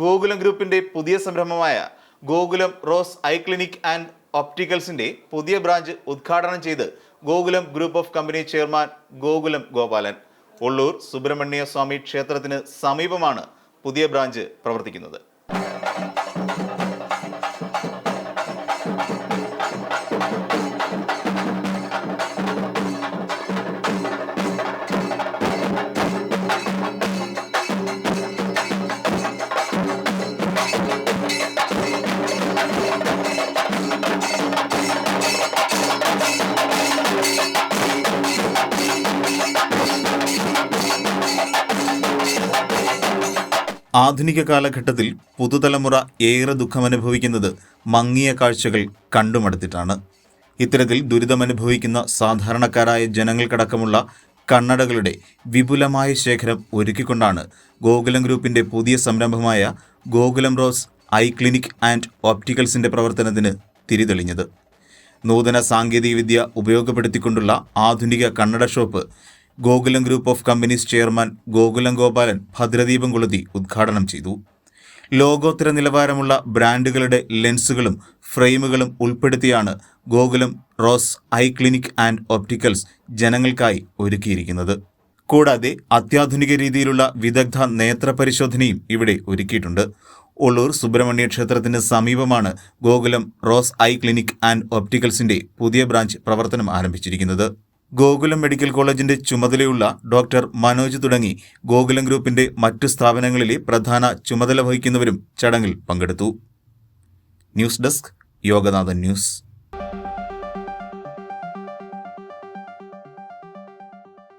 ഗോകുലം ഗ്രൂപ്പിന്റെ പുതിയ സംരംഭമായ Gokulam rose eye clinic and ഓപ്റ്റിക്കൽസിന്റെ പുതിയ ബ്രാഞ്ച് ഉദ്ഘാടനം ചെയ്ത് Gokulam group of company chairman Gokulam Gopalan. Ulloor Subrahmanya Swami ക്ഷേത്രത്തിന് സമീപമാണ് പുതിയ ബ്രാഞ്ച് പ്രവർത്തിക്കുന്നത്. ആധുനിക കാലഘട്ടത്തിൽ പുതുതലമുറ ഏറെ ദുഃഖമനുഭവിക്കുന്നത് മങ്ങിയ കാഴ്ചകൾ കണ്ടുമടുത്തിട്ടാണ്. ഇത്തരത്തിൽ ദുരിതമനുഭവിക്കുന്ന സാധാരണക്കാരായ ജനങ്ങൾക്കടക്കമുള്ള കണ്ണടകളുടെ വിപുലമായ ശേഖരം ഒരുക്കിക്കൊണ്ടാണ് ഗോകുലം ഗ്രൂപ്പിന്റെ പുതിയ സംരംഭമായ Gokulam rose eye clinic and ഓപ്റ്റിക്കൽസിന്റെ പ്രവർത്തനത്തിന് തിരിതെളിഞ്ഞത്. നൂതന സാങ്കേതികവിദ്യ ഉപയോഗപ്പെടുത്തിക്കൊണ്ടുള്ള ആധുനിക കണ്ണട shop Gokulam group of companies chairman Gokulam Gopalan ഭദ്രദീപം കൊളുത്തി ഉദ്ഘാടനം ചെയ്തു. ലോകോത്തര നിലവാരമുള്ള ബ്രാൻഡുകളുടെ ലെൻസുകളും ഫ്രെയിമുകളും ഉൾപ്പെടുത്തിയാണ് Gokulam rose eye clinic and opticals ജനങ്ങൾക്കായി ഒരുക്കിയിരിക്കുന്നത്. കൂടാതെ അത്യാധുനിക രീതിയിലുള്ള വിദഗ്ധ നേത്ര പരിശോധനയും ഇവിടെ ഒരുക്കിയിട്ടുണ്ട്. ഉള്ളൂർ സുബ്രഹ്മണ്യ ക്ഷേത്രത്തിന് സമീപമാണ് Gokulam rose eye clinic and ഓപ്റ്റിക്കൽസിന്റെ പുതിയ ബ്രാഞ്ച് പ്രവർത്തനം ആരംഭിച്ചിരിക്കുന്നത്. ഗോകുലം മെഡിക്കൽ കോളേജിന്റെ ചുമതലയുള്ള ഡോക്ടർ മനോജ് തുടങ്ങി ഗോകുലം ഗ്രൂപ്പിന്റെ മറ്റു സ്ഥാപനങ്ങളിലെ പ്രധാന ചുമതല വഹിക്കുന്നവരും ചടങ്ങിൽ പങ്കെടുത്തു. News desk Yoganathan news.